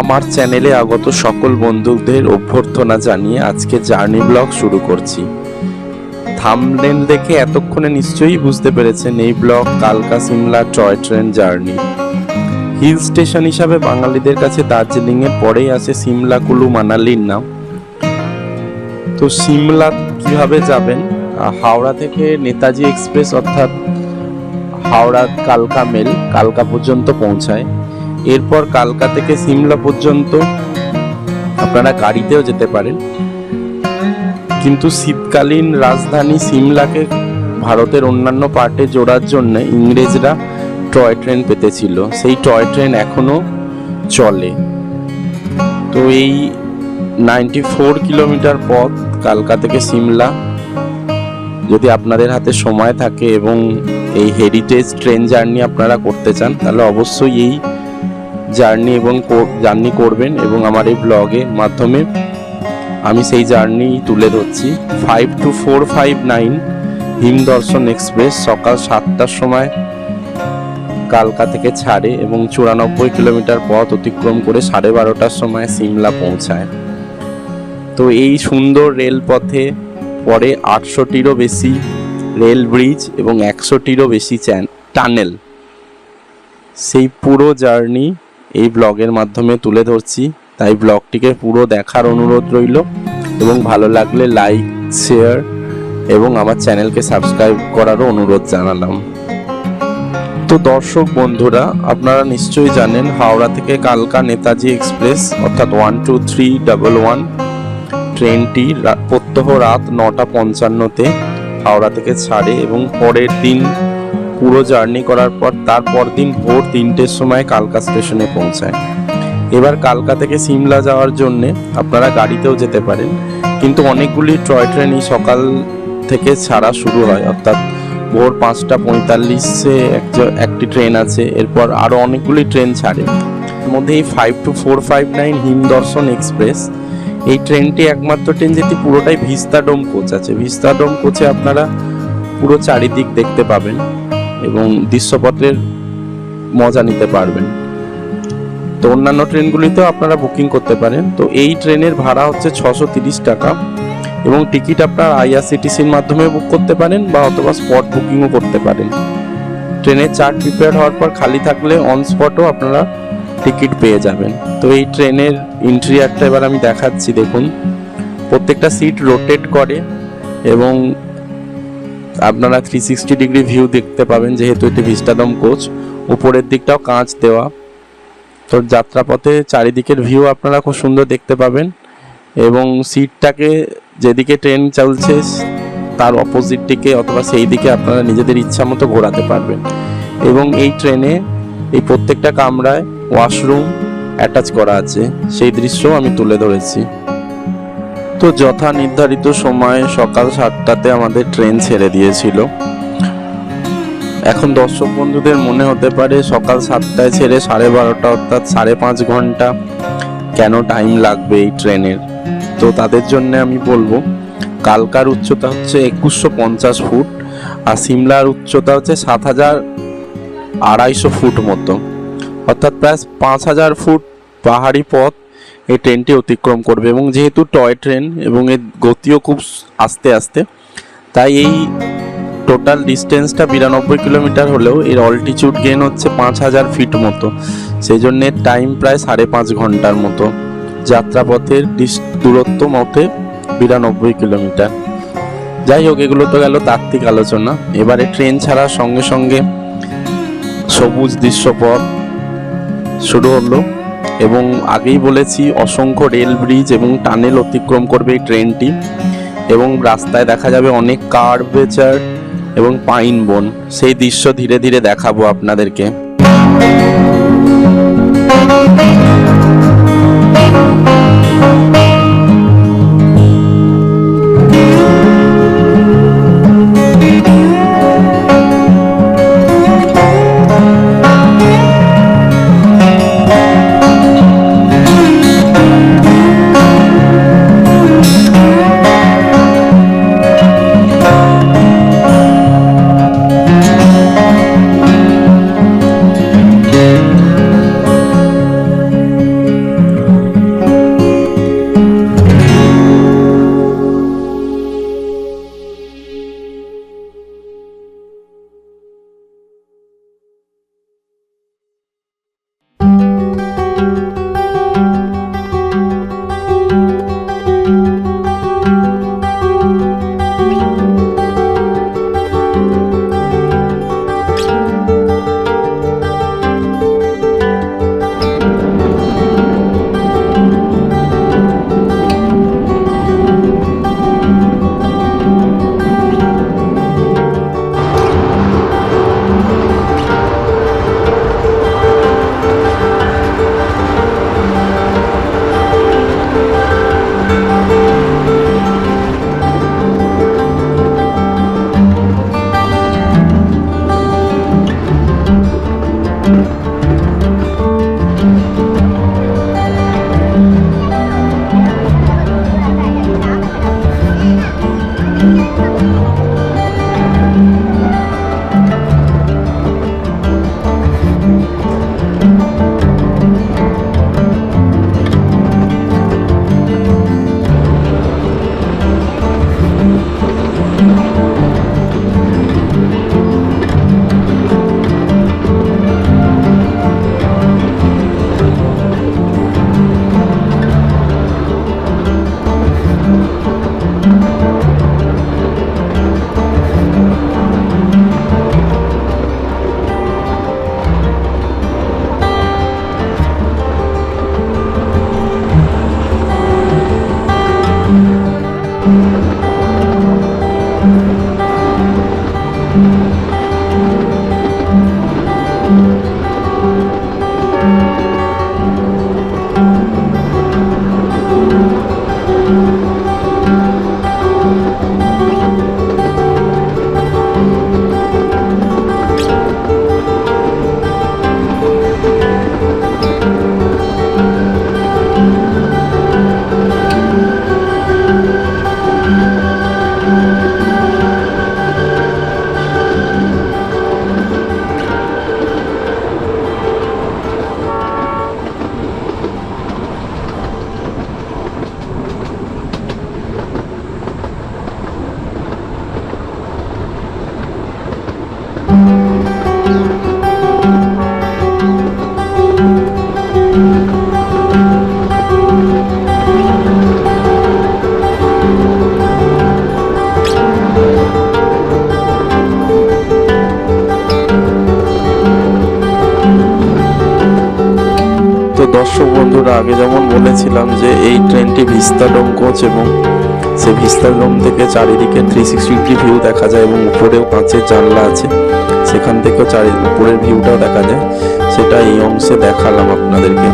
আমার চ্যানেলে আগত সকল বন্ধুদের অভ্যর্থনা জানিয়ে আজকে জার্নি ব্লগ শুরু করছি। থামলেন দেখে এতক্ষণে নিশ্চয়ই বুঝতে পেরেছেন এই ব্লগ কালকা Shimla toy train journey. Hill station হিসাবে বাঙালিদের কাছে দার্জিলিং এর পরেই আসে সিমলা, কুলু মানালির নাম। তো সিমলা কীভাবে যাবেন? হাওড়া থেকে নেতাজি এক্সপ্রেস অর্থাৎ হাওড়া কালকা মেল, কালকা পর্যন্ত পৌঁছায়। এরপর কালকা থেকে সিমলা পর্যন্ত আপনারা গাড়িতেও যেতে পারেন। কিন্তু শীতকালীন রাজধানী সিমলাকে ভারতের অন্যান্য পার্টে জোড়ার জন্য ইংরেজরা টয় ট্রেন পেতেছিল। সেই টয় ট্রেন এখনও চলে। তো এই নাইনটি ফোর কিলোমিটার পথ কালকা থেকে সিমলা, যদি আপনাদের হাতে সময় থাকে এবং এই হেরিটেজ ট্রেন জার্নি আপনারা করতে চান, তাহলে অবশ্যই এই জার্নি এবং জার্নি করবেন এবং আমার এই ব্লগের মাধ্যমে আমি সেই জার্নি তুলে ধরছি। Five two four five nine Him Darshan express সকাল সাতটার সময় কালকা থেকে ছাড়ে এবং চুরানব্বই কিলোমিটার পথ অতিক্রম করে সাড়ে বারোটার সময় সিমলা পৌঁছায়। তো এই সুন্দর রেলপথে পরে আটশোটিরও বেশি রেল ব্রিজ এবং একশোটিরও বেশি চ্যান টানেল। সেই পুরো জার্নি এই ব্লগের মাধ্যমে তুলে ধরছি। তাই ব্লগটিকে পুরো দেখার অনুরোধ রইল এবং ভালো লাগলে লাইক শেয়ার এবং আমার চ্যানেলকে সাবস্ক্রাইব করারও অনুরোধ জানালাম। তো দর্শক বন্ধুরা, আপনারা নিশ্চয়ই জানেন হাওড়া থেকে কালকা নেতাজি এক্সপ্রেস অর্থাৎ one two three double one ট্রেনটি প্রত্যহ রাত নটা পঞ্চান্নতে হাওড়া থেকে ছাড়ে এবং পরের দিন পুরো জার্নি করার পর তারপর দিন ভোর তিনটের সময় কালকা স্টেশনে পৌঁছায়। এবার কালকা থেকে সিমলা যাওয়ার জন্যে আপনারা গাড়িতেও যেতে পারেন, কিন্তু অনেকগুলি টয় ট্রেনই সকাল থেকে ছাড়া শুরু হয়। অর্থাৎ ভোর পাঁচটা পঁয়তাল্লিশে একটা- ট্রেন আছে, এরপর আরও অনেকগুলি ট্রেন ছাড়ে। মধ্যে এই five two four five nine Him Darshan express, এই ট্রেনটি একমাত্র ট্রেন যেটি পুরোটাই ভিস্তাডোম কোচ আছে। ভিস্তাডোম কোচে আপনারা পুরো চারিদিক দেখতে পাবেন। এবং দৃশ্যপত্রের মজা নিতে পারবেন। তো অন্যান্য ট্রেনগুলিতেও আপনারা বুকিং করতে পারেন। তো এই ট্রেনের ভাড়া হচ্ছে ছশো তিরিশ টাকা এবং টিকিট আপনার আইআরসিটিসির মাধ্যমে বুক করতে পারেন বা অথবা স্পট বুকিংও করতে পারেন। ট্রেনের চার্ট প্রিপেয়ার হওয়ার পর খালি থাকলে অন স্পটও আপনারা টিকিট পেয়ে যাবেন। তো এই ট্রেনের ইন্টেরিয়ারটা এবার আমি দেখাচ্ছি, দেখুন। প্রত্যেকটা সিট রোটেট করে এবং আপনারা থ্রি সিক্সটি ডিগ্রি ভিউ দেখতে পাবেন, যেহেতু এটি ভিস্টাদম কোচ উপরের দিকটাও কাঁচ দেওয়া। তো যাত্রাপথে চারিদিকের ভিউ আপনারা খুব সুন্দর দেখতে পাবেন। এবং সিটটাকে যেদিকে ট্রেন চলছে, তার অপোজিটটিকে অথবা সেই দিকে আপনারা নিজেদের ইচ্ছা মতো ঘোরাতে পারবেন। এবং এই ট্রেনে এই প্রত্যেকটা কামরায় ওয়াশরুম অ্যাটাচ করা আছে। সেই দৃশ্যও আমি তুলে ধরেছি। তো যথা নির্ধারিত সময়ে সকাল সাতটাতে আমাদের ট্রেন ছেড়ে দিয়েছিল। এখন দর্শক বন্ধুদের মনে হতে পারে সকাল সাতটায় ছেড়ে সাড়ে বারোটা অর্থাৎ সাড়ে পাঁচ ঘণ্টা কেন টাইম লাগবে এই ট্রেনের? তো তাদের জন্য আমি বলব, কালকার উচ্চতা হচ্ছে একুশশো পঞ্চাশ ফুট আর সিমলার উচ্চতা হচ্ছে সাত হাজার আড়াইশো ফুট মতো। অর্থাৎ প্রায় পাঁচ হাজার ফুট পাহাড়ি পথ এই ট্রেনটি অতিক্রম করবে এবং যেহেতু টয় ট্রেন এবং এর গতিও খুব আস্তে আস্তে, তাই এই টোটাল ডিস্টেন্সটা বিরানব্বই কিলোমিটার হলেও এর অল্টিটিউড গেন হচ্ছে পাঁচ হাজার ফিট মতো। সেই জন্য টাইম প্রায় সাড়ে পাঁচ ঘণ্টার মতো। যাত্রাপথের দূরত্ব মতে বিরানব্বই কিলোমিটার। যাই হোক, এগুলো তো গেল তাত্ত্বিক আলোচনা। এবারে ট্রেন ছাড়ার সঙ্গে সঙ্গে সবুজ দৃশ্যপথ শুরু হলো। এবং আগেই বলেছি, অসংখ্য রেল ব্রিজ এবং টানেল অতিক্রম করবে এই ট্রেনটি এবং রাস্তায় দেখা যাবে অনেক কার্ভেচার এবং পাইন বন। সেই দৃশ্য ধীরে ধীরে দেখাবো আপনাদেরকে। দর্শক বন্ধুরা আগে যেমন বলেছিলাম যে এই ট্রেনটি ভিস্তাডোম কোচ এবং সে ভিস্তাডোম থেকে চারিদিকে থ্রি সিক্সটি ডিগ্রি ভিউ দেখা যায় এবং উপরেও কাঁচের জানলা আছে। সেখান থেকেও চারি, উপরের ভিউটাও দেখা যায়। সেটা এই অংশে দেখালাম আপনাদেরকে।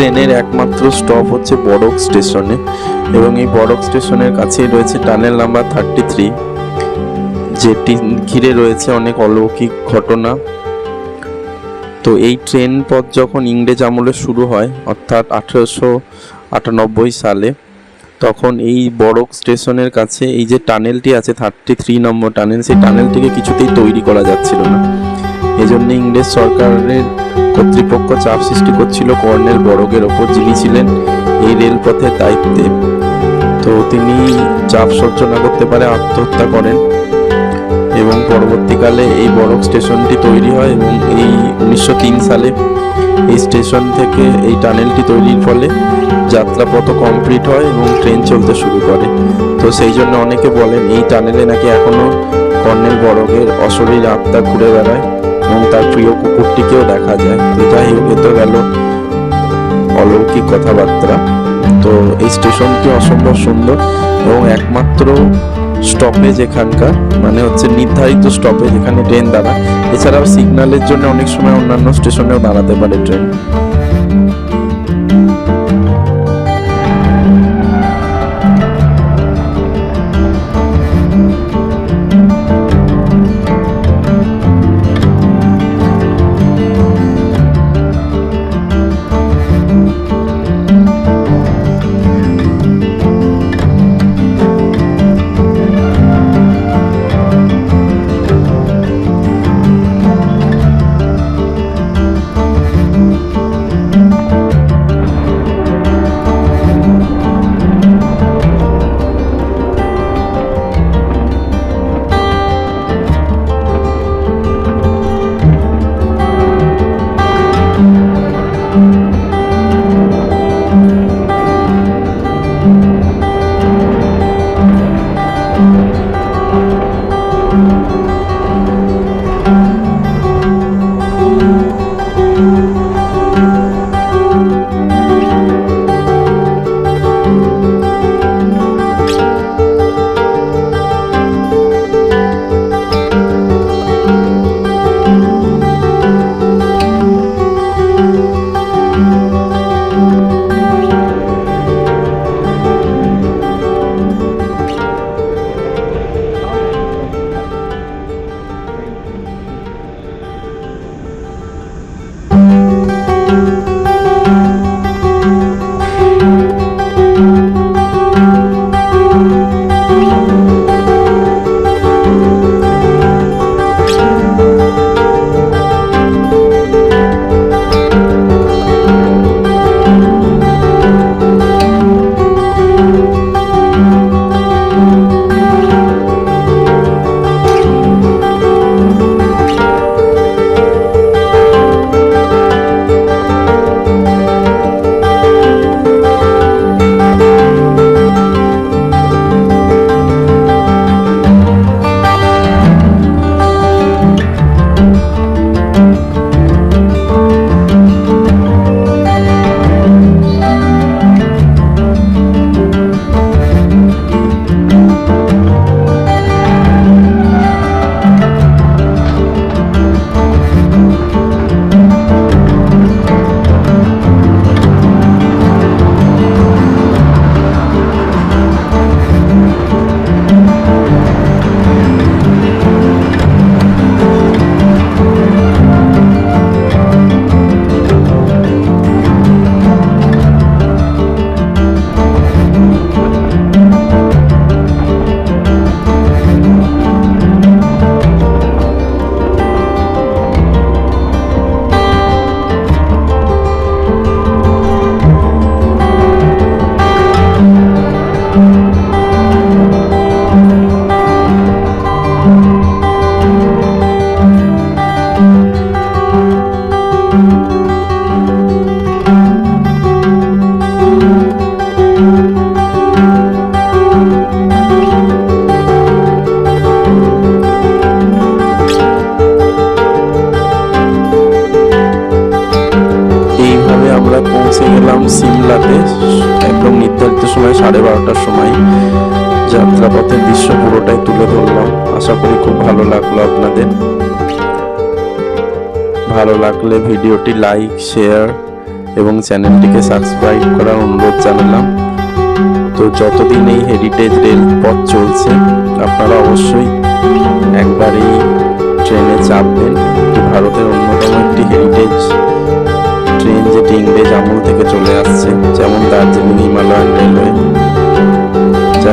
ট্রেনের একমাত্র স্টপ হচ্ছে বড়ক স্টেশনে এবং এই বড়ক স্টেশনের কাছেই রয়েছে টানেল নাম্বার থার্টি থ্রি যেটি ঘিরে রয়েছে অনেক অলৌকিক ঘটনা। তো এই ট্রেন পথ যখন ইংরেজ আমলে শুরু হয়, অর্থাৎ আঠেরোশো আটানব্বই সালে, তখন এই বড়ক স্টেশনের কাছে এই যে টানেলটি আছে থার্টি থ্রি নম্বর টানেল, সেই টানেলটিকে কিছুতেই তৈরি করা যাচ্ছিল না। এজন্য ইংরেজ সরকারের কর্তৃপক্ষ চাপ সৃষ্টি করছিল কর্নেল বড়গের ওপর। যিনি ছিলেন এই রেলপথের দায়িত্বে। তো তিনি চাপ সহ্য না করতে পারে, আত্মহত্যা করেন। এবং পরবর্তীকালে এই বড়ক স্টেশনটি তৈরি হয় এবং এই উনিশশো তিন সালে এই স্টেশন থেকে এই টানেলটি তৈরির ফলে যাত্রাপথ কমপ্লিট হয় এবং ট্রেন চলতে শুরু করে। তো সেই জন্য অনেকে বলেন, এই টানেলে নাকি এখনও কর্নেল বড়গের অশরীর আত্মা ঘুরে বেড়ায়। এবং তার প্রিয় কুকুরটিকেও দেখা যায়। তো যাই হোক তো গেল অলৌকিক কথাবার্তা। তো এই স্টেশনটি অসম্ভব সুন্দর এবং একমাত্র স্টপেজ এখানকার মানে হচ্ছে নির্ধারিত স্টপেজ এখানে ট্রেন দাঁড়ায় এছাড়াও সিগনালের জন্য অনেক সময় অন্যান্য স্টেশনেও দাঁড়াতে পারে ট্রেন যাত্রাপথের দৃশ্য পুরোটাই তুলে ধরলাম। আশা করি খুব ভালো লাগল আপনাদের। ভালো লাগলে ভিডিওটি লাইক, শেয়ার এবং চ্যানেলটিকে সাবস্ক্রাইব করার অনুরোধ জানালাম। তো যতদিন এই হেরিটেজ রেল পথ চলছে, আপনারা অবশ্যই একবার এই ট্রেনে চাপবেন। ভারতের অন্যতম একটি হেরিটেজ ট্রেন যেটি ইংরেজ আমল থেকে চলে আসছে, যেমন দার্জিলিং, হিমালয়ান রেলওয়ে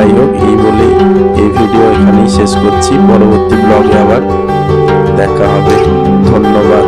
যাই হোক এই বলে এই ভিডিও এখানেই শেষ করছি। পরবর্তী ব্লগে আবার দেখা হবে। ধন্যবাদ।